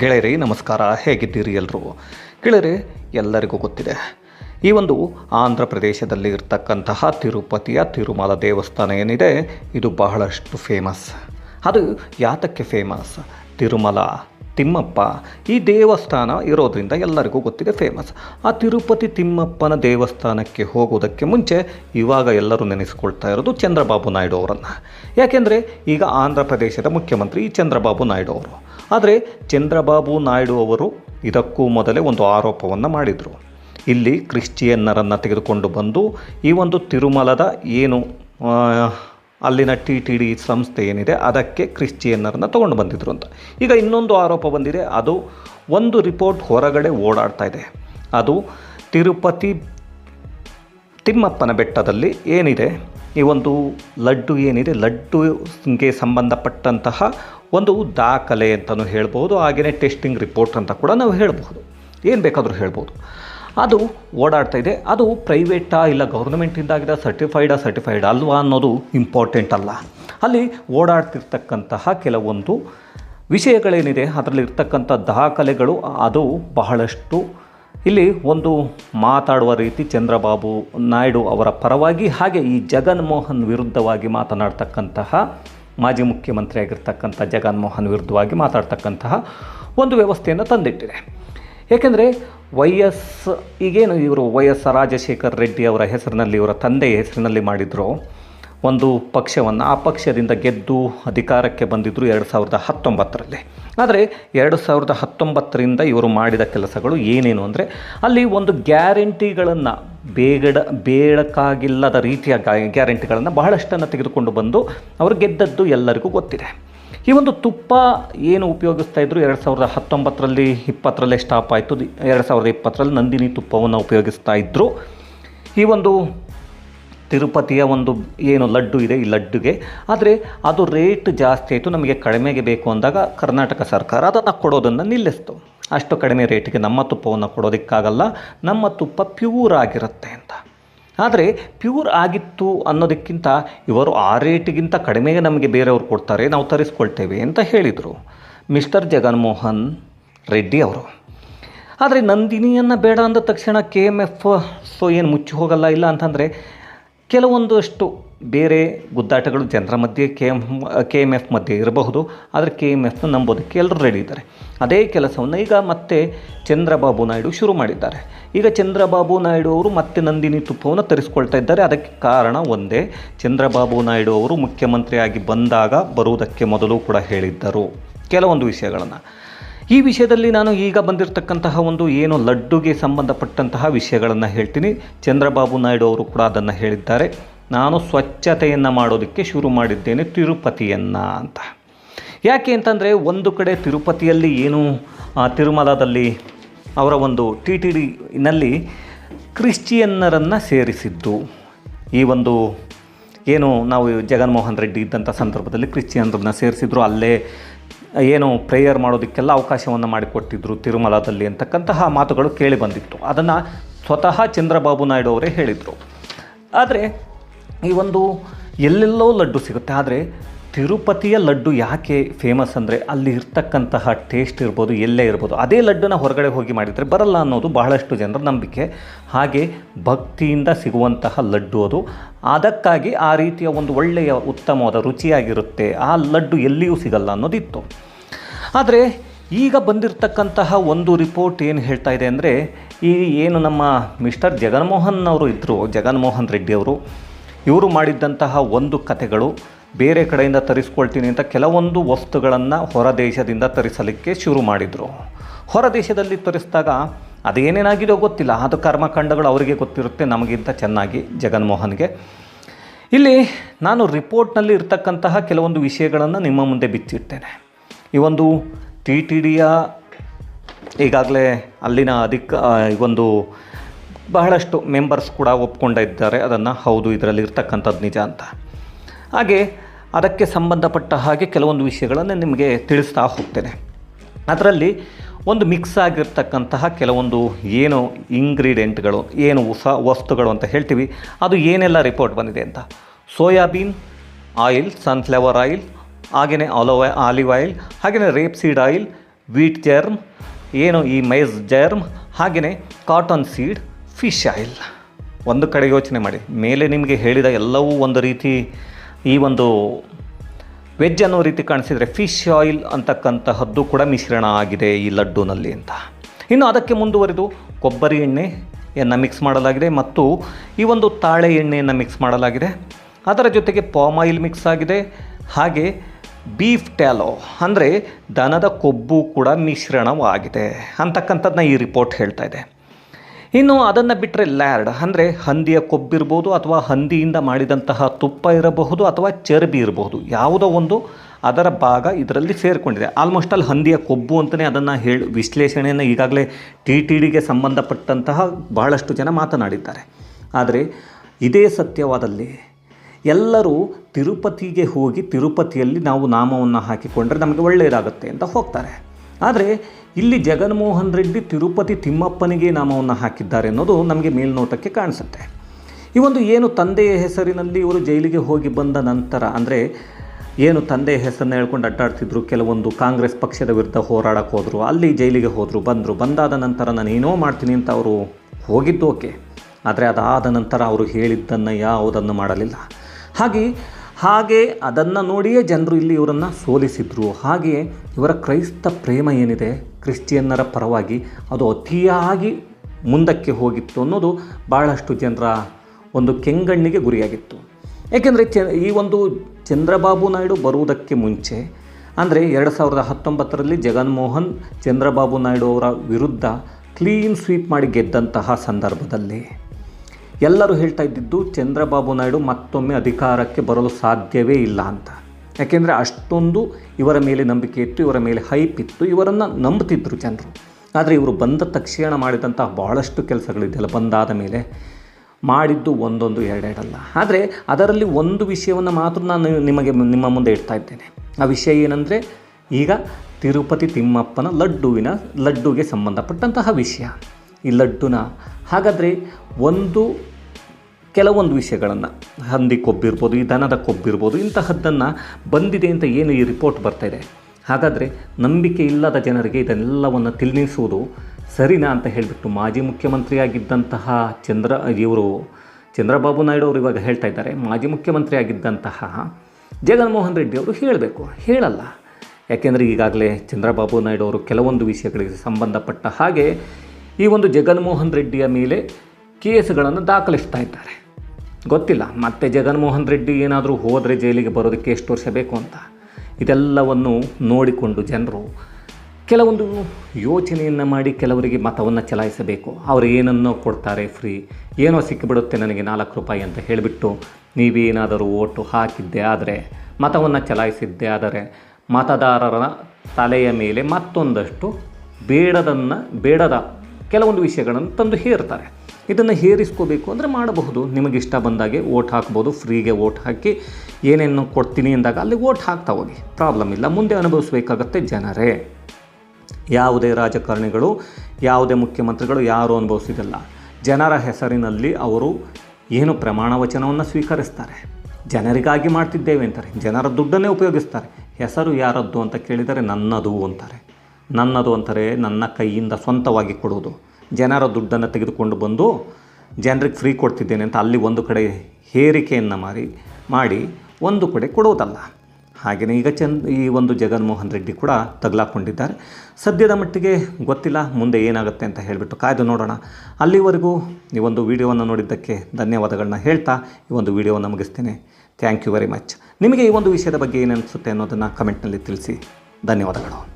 ಗೆಳೆಯರಿ, ನಮಸ್ಕಾರ. ಹೇಗಿದ್ದೀರಿ ಎಲ್ಲರೂ ಗೆಳೆಯರಿ, ಎಲ್ಲರಿಗೂ ಗೊತ್ತಿದೆ. ಈ ಒಂದು ಆಂಧ್ರ ಪ್ರದೇಶದಲ್ಲಿ ಇರ್ತಕ್ಕಂತಹ ತಿರುಪತಿಯ ತಿರುಮಲ ದೇವಸ್ಥಾನ ಏನಿದೆ, ಇದು ಬಹಳಷ್ಟು ಫೇಮಸ್ ಅದು ಯಾತಕ್ಕೆ ಫೇಮಸ್ ತಿರುಮಲ. ತಿಮ್ಮಪ್ಪ. ಈ ದೇವಸ್ಥಾನ ಇರೋದ್ರಿಂದ ಎಲ್ಲರಿಗೂ ಗೊತ್ತಿದೆ ಫೇಮಸ್ ಆ ತಿರುಪತಿ ತಿಮ್ಮಪ್ಪನ ದೇವಸ್ಥಾನಕ್ಕೆ ಹೋಗೋದಕ್ಕೆ ಮುಂಚೆ ಇವಾಗ ಎಲ್ಲರೂ ನೆನೆಸ್ಕೊಳ್ತಾ ಇರೋದು ಚಂದ್ರಬಾಬು ನಾಯ್ಡು ಅವರನ್ನು. ಯಾಕೆಂದರೆ ಈಗ ಆಂಧ್ರ ಪ್ರದೇಶದ ಮುಖ್ಯಮಂತ್ರಿ ಚಂದ್ರಬಾಬು ನಾಯ್ಡು ಅವರು. ಆದರೆ ಚಂದ್ರಬಾಬು ನಾಯ್ಡು ಅವರು ಇದಕ್ಕೂ ಮೊದಲೇ ಒಂದು ಆರೋಪವನ್ನು ಮಾಡಿದರು. ಇಲ್ಲಿ ಕ್ರಿಶ್ಚಿಯನ್ನರನ್ನು ತೆಗೆದುಕೊಂಡು ಬಂದು ಈ ಒಂದು ತಿರುಮಲದ ಏನು ಅಲ್ಲಿನ ಟಿ ಟಿ ಡಿ ಸಂಸ್ಥೆ ಏನಿದೆ, ಅದಕ್ಕೆ ಕ್ರಿಶ್ಚಿಯನ್ನರನ್ನು ತೊಗೊಂಡು ಬಂದಿದ್ರು ಅಂತ. ಈಗ ಇನ್ನೊಂದು ಆರೋಪ ಬಂದಿದೆ, ಅದು ಒಂದು ರಿಪೋರ್ಟ್ ಹೊರಗಡೆ ಓಡಾಡ್ತಾ ಇದೆ. ಅದು ತಿರುಪತಿ ತಿಮ್ಮಪ್ಪನ ಬೆಟ್ಟದಲ್ಲಿ ಏನಿದೆ, ಈ ಒಂದು ಲಡ್ಡು ಏನಿದೆ ಲಡ್ಡುಗೆ ಸಂಬಂಧಪಟ್ಟಂತಹ ಒಂದು ದಾಖಲೆ ಅಂತಲೂ ಹೇಳ್ಬೋದು, ಹಾಗೆಯೇ ಟೆಸ್ಟಿಂಗ್ ರಿಪೋರ್ಟ್ ಅಂತ ಕೂಡ ನಾವು ಹೇಳಬಹುದು. ಏನು ಬೇಕಾದರೂ ಹೇಳ್ಬೋದು. ಅದು ಓಡಾಡ್ತಾ ಇದೆ. ಅದು ಪ್ರೈವೇಟಾ ಇಲ್ಲ ಗೌರ್ಮೆಂಟಿಂದಾಗಿದ ಸರ್ಟಿಫೈಡಾ ಸರ್ಟಿಫೈಡ್ ಅಲ್ವಾ ಅನ್ನೋದು ಇಂಪಾರ್ಟೆಂಟ್ ಅಲ್ಲ. ಅಲ್ಲಿ ಓಡಾಡ್ತಿರ್ತಕ್ಕಂತಹ ಕೆಲವೊಂದು ವಿಷಯಗಳೇನಿದೆ, ಅದರಲ್ಲಿ ಇರ್ತಕ್ಕಂಥ ದಾಖಲೆಗಳು, ಅದು ಬಹಳಷ್ಟು. ಇಲ್ಲಿ ಒಂದು ಮಾತಾಡುವ ರೀತಿ ಚಂದ್ರಬಾಬು ನಾಯ್ಡು ಅವರ ಪರವಾಗಿ, ಹಾಗೆ ಈ ಜಗನ್ಮೋಹನ್ ವಿರುದ್ಧವಾಗಿ ಮಾತನಾಡ್ತಕ್ಕಂತಹ, ಮಾಜಿ ಮುಖ್ಯಮಂತ್ರಿಯಾಗಿರ್ತಕ್ಕಂಥ ಜಗನ್ಮೋಹನ್ ವಿರುದ್ಧವಾಗಿ ಮಾತಾಡ್ತಕ್ಕಂತಹ ಒಂದು ವ್ಯವಸ್ಥೆಯನ್ನು ತಂದಿಟ್ಟಿದೆ. ಏಕೆಂದರೆ ವೈ ಎಸ್ ಈಗೇನು ಇವರು ವೈ ಎಸ್ ರಾಜಶೇಖರ್ ರೆಡ್ಡಿ ಅವರ ಹೆಸರಿನಲ್ಲಿ, ಇವರ ತಂದೆ ಹೆಸರಿನಲ್ಲಿ ಮಾಡಿದ್ರು. ಒಂದು ಪಕ್ಷವನ್ನು ಆ ಪಕ್ಷದಿಂದ ಗೆದ್ದು ಅಧಿಕಾರಕ್ಕೆ ಬಂದಿದ್ದರು ಎರಡು ಸಾವಿರದ ಹತ್ತೊಂಬತ್ತರಲ್ಲಿ. ಆದರೆ ಎರಡು ಸಾವಿರದ ಹತ್ತೊಂಬತ್ತರಿಂದ ಇವರು ಮಾಡಿದ ಕೆಲಸಗಳು ಏನೇನು ಅಂದರೆ, ಅಲ್ಲಿ ಒಂದು ಗ್ಯಾರಂಟಿಗಳನ್ನು ಬೇಗಡ, ಬೇಡಕ್ಕಾಗಿಲ್ಲದ ರೀತಿಯ ಗ್ಯಾರಂಟಿಗಳನ್ನು ಬಹಳಷ್ಟನ್ನು ತೆಗೆದುಕೊಂಡು ಬಂದು ಅವರು ಗೆದ್ದದ್ದು ಎಲ್ಲರಿಗೂ ಗೊತ್ತಿದೆ. ಈ ಒಂದು ತುಪ್ಪ ಏನು ಉಪಯೋಗಿಸ್ತಾ ಇದ್ರು ಎರಡು ಸಾವಿರದ ಹತ್ತೊಂಬತ್ತರಲ್ಲಿ, ಇಪ್ಪತ್ತರಲ್ಲೇ ಸ್ಟಾಪ್ ಆಯಿತು. ಎರಡು ಸಾವಿರದ ಇಪ್ಪತ್ತರಲ್ಲಿ ನಂದಿನಿ ತುಪ್ಪವನ್ನು ಉಪಯೋಗಿಸ್ತಾ ಇದ್ದರು ಈ ಒಂದು ತಿರುಪತಿಯ ಒಂದು ಏನು ಲಡ್ಡು ಇದೆ ಈ ಲಡ್ಡುಗೆ. ಆದರೆ ಅದು ರೇಟ್ ಜಾಸ್ತಿ ಆಯಿತು, ನಮಗೆ ಕಡಿಮೆಗೆ ಬೇಕು ಅಂದಾಗ ಕರ್ನಾಟಕ ಸರ್ಕಾರ ಅದನ್ನು ಕೊಡೋದನ್ನು ನಿಲ್ಲಿಸ್ತು. ಅಷ್ಟು ಕಡಿಮೆ ರೇಟಿಗೆ ನಮ್ಮ ತುಪ್ಪವನ್ನು ಕೊಡೋದಕ್ಕಾಗಲ್ಲ, ನಮ್ಮ ತುಪ್ಪ ಪ್ಯೂರ್ ಆಗಿರುತ್ತೆ ಅಂತ. ಆದರೆ ಪ್ಯೂರ್ ಆಗಿತ್ತು ಅನ್ನೋದಕ್ಕಿಂತ ಇವರು ಆ ರೇಟಿಗಿಂತ ಕಡಿಮೆಗೆ ನಮಗೆ ಬೇರೆಯವರು ಕೊಡ್ತಾರೆ, ನಾವು ತರಿಸ್ಕೊಳ್ತೇವೆ ಅಂತ ಹೇಳಿದರು. ಮಿಸ್ಟರ್ ಜಗನ್ಮೋಹನ್ ರೆಡ್ಡಿ ಅವರು. ಆದರೆ ನಂದಿನಿಯನ್ನು ಬೇಡ ಅಂದ ತಕ್ಷಣ ಕೆ ಎಂ ಎಫ್ ಸೊ ಏನು ಮುಚ್ಚಿ ಹೋಗಲ್ಲ ಇಲ್ಲ ಅಂತಂದರೆ ಕೆಲವೊಂದಷ್ಟು ಬೇರೆ ಗುದ್ದಾಟಗಳು ಜನರ ಮಧ್ಯೆ K M K M F ಮಧ್ಯೆ ಇರಬಹುದು. ಆದರೆ ಕೆ ಎಂ ಎಫ್ನ ನಂಬೋದಕ್ಕೆ ಎಲ್ಲರೂ ರೆಡಿ ಇದ್ದಾರೆ. ಅದೇ ಕೆಲಸವನ್ನು ಈಗ ಮತ್ತೆ ಚಂದ್ರಬಾಬು ನಾಯ್ಡು ಶುರು ಮಾಡಿದ್ದಾರೆ. ಈಗ ಚಂದ್ರಬಾಬು ನಾಯ್ಡು ಅವರು ಮತ್ತೆ ನಂದಿನಿ ತುಪ್ಪವನ್ನು ತರಿಸ್ಕೊಳ್ತಾ ಇದ್ದಾರೆ. ಅದಕ್ಕೆ ಕಾರಣ ಒಂದೇ, ಚಂದ್ರಬಾಬು ನಾಯ್ಡು ಅವರು ಮುಖ್ಯಮಂತ್ರಿಯಾಗಿ ಬಂದಾಗ ಬರುವುದಕ್ಕೆ ಮೊದಲು ಕೂಡ ಹೇಳಿದ್ದರು. ಕೆಲವೊಂದು ವಿಷಯಗಳನ್ನು. ಈ ವಿಷಯದಲ್ಲಿ ನಾನು ಈಗ ಬಂದಿರತಕ್ಕಂತಹ ಒಂದು ಏನು ಲಡ್ಡುಗೆ ಸಂಬಂಧಪಟ್ಟಂತಹ ವಿಷಯಗಳನ್ನು ಹೇಳ್ತೀನಿ. ಚಂದ್ರಬಾಬು ನಾಯ್ಡು ಅವರು ಕೂಡ ಅದನ್ನು ಹೇಳಿದ್ದಾರೆ. ನಾನು ಸ್ವಚ್ಛತೆಯನ್ನು ಮಾಡೋದಕ್ಕೆ ಶುರು ಮಾಡಿದ್ದೇನೆ ತಿರುಪತಿಯನ್ನು ಅಂತ. ಯಾಕೆ ಅಂತಂದರೆ ಒಂದು ಕಡೆ ತಿರುಪತಿಯಲ್ಲಿ ಏನು ತಿರುಮಲದಲ್ಲಿ ಅವರ ಒಂದು ಟಿ ಟಿ ಡಿನಲ್ಲಿ ಕ್ರಿಶ್ಚಿಯನ್ನರನ್ನು ಸೇರಿಸಿದ್ದು. ಈ ಒಂದು ಏನು ನಾವು ಜಗನ್ಮೋಹನ್ ರೆಡ್ಡಿ ಇದ್ದಂಥ ಸಂದರ್ಭದಲ್ಲಿ ಕ್ರಿಶ್ಚಿಯನ್ರನ್ನ ಸೇರಿಸಿದ್ರು. ಅಲ್ಲೇ ಏನು ಪ್ರೇಯರ್ ಮಾಡೋದಕ್ಕೆಲ್ಲ ಅವಕಾಶವನ್ನು ಮಾಡಿಕೊಟ್ಟಿದ್ದರು ತಿರುಮಲದಲ್ಲಿ ಅಂತಕ್ಕಂತಹ ಮಾತುಗಳು ಕೇಳಿ ಬಂದಿತ್ತು. ಅದನ್ನು ಸ್ವತಃ ಚಂದ್ರಬಾಬು ನಾಯ್ಡು ಅವರೇ ಹೇಳಿದರು. ಆದರೆ ಈ ಒಂದು ಎಲ್ಲೆಲ್ಲೋ ಲಡ್ಡು ಸಿಗುತ್ತೆ, ಆದರೆ ತಿರುಪತಿಯ ಲಡ್ಡು ಯಾಕೆ ಫೇಮಸ್ ಅಂದರೆ ಅಲ್ಲಿ ಇರ್ತಕ್ಕಂತಹ ಟೇಸ್ಟ್ ಇರ್ಬೋದು, ಎಲ್ಲೇ ಇರ್ಬೋದು, ಅದೇ ಲಡ್ಡನ್ನ ಹೊರಗಡೆ ಹೋಗಿ ಮಾಡಿದರೆ ಬರಲ್ಲ ಅನ್ನೋದು ಬಹಳಷ್ಟು ಜನರ ನಂಬಿಕೆ. ಹಾಗೆ ಭಕ್ತಿಯಿಂದ ಸಿಗುವಂತಹ ಲಡ್ಡು ಅದು. ಅದಕ್ಕಾಗಿ ಆ ರೀತಿಯ ಒಂದು ಒಳ್ಳೆಯ ಉತ್ತಮವಾದ ರುಚಿಯಾಗಿರುತ್ತೆ, ಆ ಲಡ್ಡು ಎಲ್ಲಿಯೂ ಸಿಗಲ್ಲ ಅನ್ನೋದಿತ್ತು. ಆದರೆ ಈಗ ಬಂದಿರತಕ್ಕಂತಹ ಒಂದು ರಿಪೋರ್ಟ್ ಏನು ಹೇಳ್ತಾ ಇದೆ ಅಂದರೆ, ಈ ಏನು ನಮ್ಮ ಮಿಸ್ಟರ್ ಜಗನ್ಮೋಹನ್ ಅವರು ಇದ್ದರು ಜಗನ್ಮೋಹನ್ ರೆಡ್ಡಿ ಅವರು ಇವರು ಮಾಡಿದ್ದಂತಹ ಒಂದು ಕಥೆಗಳು ಬೇರೆ ಕಡೆಯಿಂದ ತರಿಸ್ಕೊಳ್ತೀನಿ ಅಂತ ಕೆಲವೊಂದು ವಸ್ತುಗಳನ್ನು ಹೊರದೇಶದಿಂದ ತರಿಸಲಿಕ್ಕೆ ಶುರು ಮಾಡಿದರು. ಹೊರದೇಶದಲ್ಲಿ ತರಿಸಿದಾಗ ಅದೇನೇನಾಗಿದೆಯೋ ಗೊತ್ತಿಲ್ಲ. ಅದು ಕರ್ಮಕಾಂಡಗಳು ಅವರಿಗೆ ಗೊತ್ತಿರುತ್ತೆ, ನಮಗಿಂತ ಚೆನ್ನಾಗಿ ಜಗನ್ಮೋಹನ್ಗೆ. ಇಲ್ಲಿ ನಾನು ರಿಪೋರ್ಟ್ನಲ್ಲಿ ಇರ್ತಕ್ಕಂತಹ ಕೆಲವೊಂದು ವಿಷಯಗಳನ್ನು ನಿಮ್ಮ ಮುಂದೆ ಬಿಚ್ಚಿಡ್ತೇನೆ. ಈ ಒಂದು ಟಿ ಟಿ ಡಿಯ ಈಗಾಗಲೇ ಅಲ್ಲಿನ ಅಧಿಕ ಈ ಒಂದು ಬಹಳಷ್ಟು ಮೆಂಬರ್ಸ್ ಕೂಡ ಒಪ್ಕೊಂಡಿದ್ದಾರೆ. ಅದನ್ನು ಹೌದು, ಇದರಲ್ಲಿ ಇರ್ತಕ್ಕಂಥದ್ದು ನಿಜ ಅಂತ. ಹಾಗೆ ಅದಕ್ಕೆ ಸಂಬಂಧಪಟ್ಟ ಹಾಗೆ ಕೆಲವೊಂದು ವಿಷಯಗಳನ್ನು ನಿಮಗೆ ತಿಳಿಸ್ತಾ ಹೋಗ್ತೇನೆ. ಅದರಲ್ಲಿ ಒಂದು ಮಿಕ್ಸ್ ಆಗಿರ್ತಕ್ಕಂತಹ ಕೆಲವೊಂದು ಏನು ಇಂಗ್ರೀಡಿಯೆಂಟ್ಗಳು ಏನು ಹೊಸ ವಸ್ತುಗಳು ಅಂತ ಹೇಳ್ತೀವಿ. ಅದು ಏನೆಲ್ಲ ರಿಪೋರ್ಟ್ ಬಂದಿದೆ ಅಂತ. ಸೋಯಾಬೀನ್ ಆಯಿಲ್ ಸನ್ಫ್ಲವರ್ ಆಯಿಲ್ ಹಾಗೆಯೇ ಆಲೋವ ಆಲಿವ್ ಆಯಿಲ್ ಹಾಗೆಯೇ rapeseed oil wheat germ ಏನು ಈ ಮೈಸ್ ಜರ್ಮ್ ಹಾಗೆಯೇ ಕಾಟನ್ ಸೀಡ್ ಫಿಶ್ ಆಯಿಲ್ ಒಂದು ಕಡೆ ಯೋಚನೆ ಮಾಡಿ. ಮೇಲೆ ನಿಮಗೆ ಹೇಳಿದ ಎಲ್ಲವೂ ಒಂದು ರೀತಿ, ಈ ಒಂದು ವೆಜ್ ಅನ್ನೋ ರೀತಿ ಕಾಣಿಸಿದರೆ ಫಿಶ್ ಆಯಿಲ್ ಅಂತಕ್ಕಂತಹದ್ದು ಕೂಡ ಮಿಶ್ರಣ ಆಗಿದೆ ಈ ಲಡ್ಡುನಲ್ಲಿ ಅಂತ. ಇನ್ನು ಅದಕ್ಕೆ ಮುಂದುವರೆದು ಕೊಬ್ಬರಿ ಎಣ್ಣೆಯನ್ನು ಮಿಕ್ಸ್ ಮಾಡಲಾಗಿದೆ ಮತ್ತು ಈ ಒಂದು ತಾಳೆ ಎಣ್ಣೆಯನ್ನು ಮಿಕ್ಸ್ ಮಾಡಲಾಗಿದೆ. ಅದರ ಜೊತೆಗೆ ಪಾಮ್ ಆಯಿಲ್ ಮಿಕ್ಸ್ ಆಗಿದೆ. ಹಾಗೆ ಬೀಫ್ ಟ್ಯಾಲೋ ಅಂದರೆ ದನದ ಕೊಬ್ಬು ಕೂಡ ಮಿಶ್ರಣವಾಗಿದೆ ಅಂತಕ್ಕಂಥದ್ದನ್ನ ಈ ರಿಪೋರ್ಟ್ ಹೇಳ್ತಾ ಇದೆ. ಇನ್ನು ಅದನ್ನು ಬಿಟ್ಟರೆ ಲ್ಯಾರ್ಡ್, ಅಂದರೆ ಹಂದಿಯ ಕೊಬ್ಬಿರ್ಬೋದು ಅಥವಾ ಹಂದಿಯಿಂದ ಮಾಡಿದಂತಹ ತುಪ್ಪ ಇರಬಹುದು ಅಥವಾ ಚರ್ಬಿ ಇರಬಹುದು. ಯಾವುದೋ ಒಂದು ಅದರ ಭಾಗ ಇದರಲ್ಲಿ ಸೇರಿಕೊಂಡಿದೆ. ಆಲ್ಮೋಸ್ಟ್ ಅಲ್ಲಿ ಹಂದಿಯ ಕೊಬ್ಬು ಅಂತಲೇ ಅದನ್ನು ಹೇಳಿ, ವಿಶ್ಲೇಷಣೆಯನ್ನು ಈಗಾಗಲೇ ಟಿ ಟಿ ಡಿಗೆ ಸಂಬಂಧಪಟ್ಟಂತಹ ಬಹಳಷ್ಟು ಜನ ಮಾತನಾಡಿದ್ದಾರೆ. ಆದರೆ ಇದೇ ಸತ್ಯವಾದಲ್ಲಿ ಎಲ್ಲರೂ ತಿರುಪತಿಗೆ ಹೋಗಿ ತಿರುಪತಿಯಲ್ಲಿ ನಾವು ನಾಮವನ್ನು ಹಾಕಿಕೊಂಡ್ರೆ ನಮಗೆ ಒಳ್ಳೆಯದಾಗುತ್ತೆ ಅಂತ ಹೋಗ್ತಾರೆ. ಆದರೆ ಇಲ್ಲಿ ಜಗನ್ಮೋಹನ್ ರೆಡ್ಡಿ ತಿರುಪತಿ ತಿಮ್ಮಪ್ಪನಿಗೆ ನಾಮವನ್ನು ಹಾಕಿದ್ದಾರೆ ಅನ್ನೋದು ನಮಗೆ ಮೇಲ್ನೋಟಕ್ಕೆ ಕಾಣಿಸುತ್ತೆ. ಈ ಒಂದು ಏನು ತಂದೆಯ ಹೆಸರಿನಲ್ಲಿ ಇವರು ಜೈಲಿಗೆ ಹೋಗಿ ಬಂದ ನಂತರ, ಅಂದರೆ ಏನು ತಂದೆಯ ಹೆಸರನ್ನ ಹೇಳ್ಕೊಂಡು ಅಡ್ಡಾಡ್ತಿದ್ರು, ಕೆಲವೊಂದು ಕಾಂಗ್ರೆಸ್ ಪಕ್ಷದ ವಿರುದ್ಧ ಹೋರಾಡಕ್ಕೆ ಹೋದರು, ಅಲ್ಲಿ ಜೈಲಿಗೆ ಹೋದರು, ಬಂದರು, ಬಂದಾದ ನಂತರ ನಾನು ಏನೋ ಮಾಡ್ತೀನಿ ಅಂತ ಅವರು ಹೋಗಿದ್ದು ಓಕೆ. ಆದರೆ ಅದಾದ ನಂತರ ಅವರು ಹೇಳಿದ್ದನ್ನು ಯಾವುದನ್ನು ಮಾಡಲಿಲ್ಲ. ಹಾಗೆ ಹಾಗೆ ಅದನ್ನು ನೋಡಿಯೇ ಜನರು ಇಲ್ಲಿ ಇವರನ್ನು ಸೋಲಿಸಿದರು. ಹಾಗೆಯೇ ಇವರ ಕ್ರೈಸ್ತ ಪ್ರೇಮ ಏನಿದೆ, ಕ್ರಿಶ್ಚಿಯನ್ನರ ಪರವಾಗಿ ಅದು ಅತಿಯಾಗಿ ಮುಂದಕ್ಕೆ ಹೋಗಿತ್ತು ಅನ್ನೋದು ಭಾಳಷ್ಟು ಜನರ ಒಂದು ಕೆಂಗಣ್ಣಿಗೆ ಗುರಿಯಾಗಿತ್ತು. ಏಕೆಂದರೆ ಚ, ಈ ಒಂದು ಚಂದ್ರಬಾಬು ನಾಯ್ಡು ಬರುವುದಕ್ಕೆ ಮುಂಚೆ, ಅಂದರೆ ಎರಡು ಸಾವಿರದ ಹತ್ತೊಂಬತ್ತರಲ್ಲಿ ಜಗನ್ಮೋಹನ್ ಚಂದ್ರಬಾಬು ನಾಯ್ಡು ಅವರ ವಿರುದ್ಧ ಕ್ಲೀನ್ ಸ್ವೀಪ್ ಮಾಡಿ ಗೆದ್ದಂತಹ ಸಂದರ್ಭದಲ್ಲಿ ಎಲ್ಲರೂ ಹೇಳ್ತಾ ಇದ್ದಿದ್ದು ಚಂದ್ರಬಾಬು ನಾಯ್ಡು ಮತ್ತೊಮ್ಮೆ ಅಧಿಕಾರಕ್ಕೆ ಬರಲು ಸಾಧ್ಯವೇ ಇಲ್ಲ ಅಂತ. ಯಾಕೆಂದರೆ ಅಷ್ಟೊಂದು ಇವರ ಮೇಲೆ ನಂಬಿಕೆ ಇತ್ತು, ಇವರ ಮೇಲೆ ಹೈಪ್ ಇತ್ತು, ಇವರನ್ನು ನಂಬುತ್ತಿದ್ದರು ಜನರು. ಆದರೆ ಇವರು ಬಂದ ತಕ್ಷಣ ಮಾಡಿದಂತಹ ಭಾಳಷ್ಟು ಕೆಲಸಗಳಿದೆಯಲ್ಲ, ಬಂದಾದ ಮೇಲೆ ಮಾಡಿದ್ದು ಒಂದೊಂದು ಎರಡೆರಡಲ್ಲ. ಆದರೆ ಅದರಲ್ಲಿ ಒಂದು ವಿಷಯವನ್ನು ಮಾತ್ರ ನಾನು ನಿಮಗೆ ನಿಮ್ಮ ಮುಂದೆ ಇಡ್ತಾ ಇದ್ದೇನೆ. ಆ ವಿಷಯ ಏನಂದರೆ ಈಗ ತಿರುಪತಿ ತಿಮ್ಮಪ್ಪನ ಲಡ್ಡುವಿನ ಲಡ್ಡುಗೆ ಸಂಬಂಧಪಟ್ಟಂತಹ ವಿಷಯ. ಈ ಲಡ್ಡುನ ಹಾಗಾದರೆ ಒಂದು ಕೆಲವೊಂದು ವಿಷಯಗಳನ್ನು ಹಂದಿ ಕೊಬ್ಬಿರ್ಬೋದು ಈ ದನದ ಕೊಬ್ಬಿರ್ಬೋದು, ಇಂತಹದ್ದನ್ನು ಬಂದಿದೆ ಅಂತ ಏನು ಈ ರಿಪೋರ್ಟ್ ಬರ್ತಾ ಇದೆ? ಹಾಗಾದರೆ ನಂಬಿಕೆ ಇಲ್ಲದ ಜನರಿಗೆ ಇದೆಲ್ಲವನ್ನು ತಿಳಿಸುವುದು ಸರಿನಾ ಅಂತ ಹೇಳಿಬಿಟ್ಟು ಮಾಜಿ ಮುಖ್ಯಮಂತ್ರಿಯಾಗಿದ್ದಂತಹ ಚಂದ್ರ, ಇವರು ಚಂದ್ರಬಾಬು ನಾಯ್ಡು ಅವರು ಇವಾಗ ಹೇಳ್ತಾ ಇದ್ದಾರೆ. ಮಾಜಿ ಮುಖ್ಯಮಂತ್ರಿ ಆಗಿದ್ದಂತಹ ಜಗನ್ಮೋಹನ್ ರೆಡ್ಡಿ ಅವರು ಹೇಳಬೇಕು. ಹೇಳಲ್ಲ. ಯಾಕೆಂದರೆ ಈಗಾಗಲೇ ಚಂದ್ರಬಾಬು ನಾಯ್ಡು ಅವರು ಕೆಲವೊಂದು ವಿಷಯಗಳಿಗೆ ಸಂಬಂಧಪಟ್ಟ ಹಾಗೆ ಈ ಒಂದು ಜಗನ್ಮೋಹನ್ ರೆಡ್ಡಿಯ ಮೇಲೆ ಕೇಸುಗಳನ್ನು ದಾಖಲಿಸ್ತಾ ಇದ್ದಾರೆ. ಗೊತ್ತಿಲ್ಲ. ಮತ್ತೆ ಜಗನ್ಮೋಹನ್ ರೆಡ್ಡಿ ಏನಾದರೂ ಹೋದರೆ ಜೈಲಿಗೆ ಬರೋದಕ್ಕೆ ಎಷ್ಟು ವರ್ಷ ಬೇಕು ಅಂತ. ಇದೆಲ್ಲವನ್ನು ನೋಡಿಕೊಂಡು ಜನರು ಕೆಲವೊಂದು ಯೋಚನೆಯನ್ನು ಮಾಡಿ ಕೆಲವರಿಗೆ ಮತವನ್ನು ಚಲಾಯಿಸಬೇಕು. ಅವರು ಏನನ್ನೋ ಕೊಡ್ತಾರೆ ಫ್ರೀ ಏನೋ ಸಿಕ್ಕಿಬಿಡುತ್ತೆ ನನಗೆ ನಾಲ್ಕು ರೂಪಾಯಿ ಅಂತ ಹೇಳಿಬಿಟ್ಟು ನೀವೇನಾದರೂ ಓಟು ಹಾಕಿದ್ದೆ ಆದರೆ, ಮತವನ್ನು ಚಲಾಯಿಸಿದ್ದೆ ಆದರೆ ಮತದಾರರ ತಲೆಯ ಮೇಲೆ ಮತ್ತೊಂದಷ್ಟು ಬೇಡದನ್ನು, ಬೇಡದ ಕೆಲವೊಂದು ವಿಷಯಗಳನ್ನು ತಂದು ಹೇರ್ತಾರೆ ಇದನ್ನು ಹೇರಿಸ್ಕೋಬೇಕು ಅಂದರೆ ಮಾಡಬಹುದು. ನಿಮಗೆ ಇಷ್ಟ ಬಂದಾಗೆ ಓಟ್ ಹಾಕ್ಬೋದು, ಫ್ರೀಗೆ ಓಟ್ ಹಾಕಿ ಏನೇನು ಕೊಡ್ತೀನಿ ಅಂದಾಗ ಅಲ್ಲಿ ಓಟ್ ಹಾಕ್ತಾ ಹೋಗಿ. ಪ್ರಾಬ್ಲಮ್ ಇಲ್ಲ, ಮುಂದೆ ಅನುಭವಿಸಬೇಕಾಗತ್ತೆ ಜನರೇ. ಯಾವುದೇ ರಾಜಕಾರಣಿಗಳು, ಯಾವುದೇ ಮುಖ್ಯಮಂತ್ರಿಗಳು ಯಾರು ಅನುಭವಿಸಿದಲ್ಲ. ಜನರ ಹೆಸರಿನಲ್ಲಿ ಅವರು ಏನು ಪ್ರಮಾಣ ವಚನವನ್ನು ಸ್ವೀಕರಿಸ್ತಾರೆ. ಜನರಿಗಾಗಿ ಮಾಡ್ತಿದ್ದೇವೆ ಅಂತಾರೆ. ಜನರ ದುಡ್ಡನ್ನೇ ಉಪಯೋಗಿಸ್ತಾರೆ. ಹೆಸರು ಯಾರದ್ದು ಅಂತ ಕೇಳಿದರೆ ನನ್ನದು ಅಂತಾರೆ. ನನ್ನದು ಅಂತಾರೆ, ನನ್ನ ಕೈಯಿಂದ ಸ್ವಂತವಾಗಿ ಕೊಡುವುದು. ಜನರ ದುಡ್ಡನ್ನು ತೆಗೆದುಕೊಂಡು ಬಂದು ಜನರಿಗೆ ಫ್ರೀ ಕೊಡ್ತಿದ್ದೇನೆ ಅಂತ ಅಲ್ಲಿ ಒಂದು ಕಡೆ ಹೇರಿಕೆಯನ್ನು ಮಾರಿ ಮಾಡಿ ಒಂದು ಕಡೆ ಕೊಡುವುದಲ್ಲ ಹಾಗೆಯೇ ಈಗ ಚಂದ್ ಈ ಒಂದು ಜಗನ್ಮೋಹನ್ ರೆಡ್ಡಿ ಕೂಡ ತಗಲಾಕೊಂಡಿದ್ದಾರೆ. ಸದ್ಯದ ಮಟ್ಟಿಗೆ ಗೊತ್ತಿಲ್ಲ, ಮುಂದೆ ಏನಾಗುತ್ತೆ ಅಂತ ಹೇಳಿಬಿಟ್ಟು ಕಾಯ್ದು ನೋಡೋಣ. ಅಲ್ಲಿವರೆಗೂ ಈ ಒಂದು ವಿಡಿಯೋವನ್ನು ನೋಡಿದ್ದಕ್ಕೆ ಧನ್ಯವಾದಗಳನ್ನ ಹೇಳ್ತಾ ಈ ಒಂದು ವಿಡಿಯೋವನ್ನು ಮುಗಿಸ್ತೇನೆ. ಥ್ಯಾಂಕ್ ಯು ವೆರಿ ಮಚ್ ನಿಮಗೆ ಈ ಒಂದು ವಿಷಯದ ಬಗ್ಗೆ ಏನು ಅನ್ನೋದನ್ನು ಕಮೆಂಟ್ನಲ್ಲಿ ತಿಳಿಸಿ. ಧನ್ಯವಾದಗಳು.